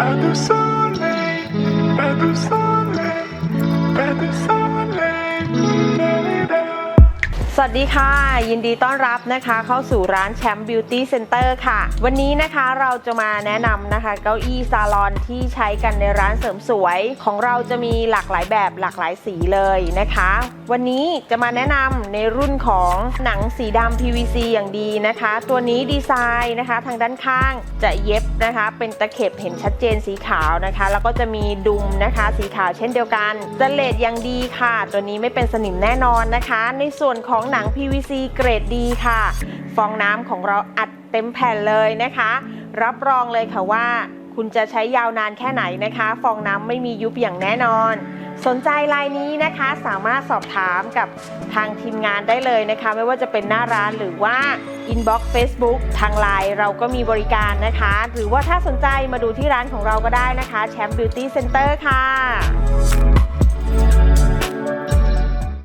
I do sun. สวัสดีค่ะ ยินดีต้อนรับนะคะเข้าสู่ร้านแชมป์บิวตี้เซ็นเตอร์ค่ะ วันนี้นะคะเราจะมาแนะนำนะคะ เก้าอี้ซาลอนที่ใช้กันในร้านเสริมสวย ของเราจะมีหลากหลายแบบหลากหลายสีเลยนะคะ วันนี้จะมาแนะนำในรุ่นของหนังสีดำ PVC อย่างดีนะคะ ตัวนี้ดีไซน์นะคะ ทางด้านข้างจะเย็บนะคะ เป็นตะเข็บเห็นชัดเจนสีขาวนะคะ แล้วก็จะมีดุมนะคะสีขาวเช่นเดียวกันสเลดอย่างดีค่ะ ตัวนี้ไม่เป็นสนิมแน่นอนนะคะ ในส่วนของของหนัง PVC เกรดดีค่ะ ฟองน้ำของเราอัดเต็มแผ่นเลยนะคะ รับรองเลยค่ะว่า คุณจะใช้ยาวนานแค่ไหนนะคะ ฟองน้ำไม่มียุบอย่างแน่นอน สนใจลายนี้นะคะสามารถสอบถามกับทางทีมงานได้เลยนะคะ ไม่ว่าจะเป็นหน้าร้านหรือว่า inbox Facebook ทางไลน์เราก็มีบริการนะคะ หรือว่าถ้าสนใจมาดูที่ร้านของเราก็ได้นะคะแชมป์บิวตี้เซ็นเตอร์ค่ะ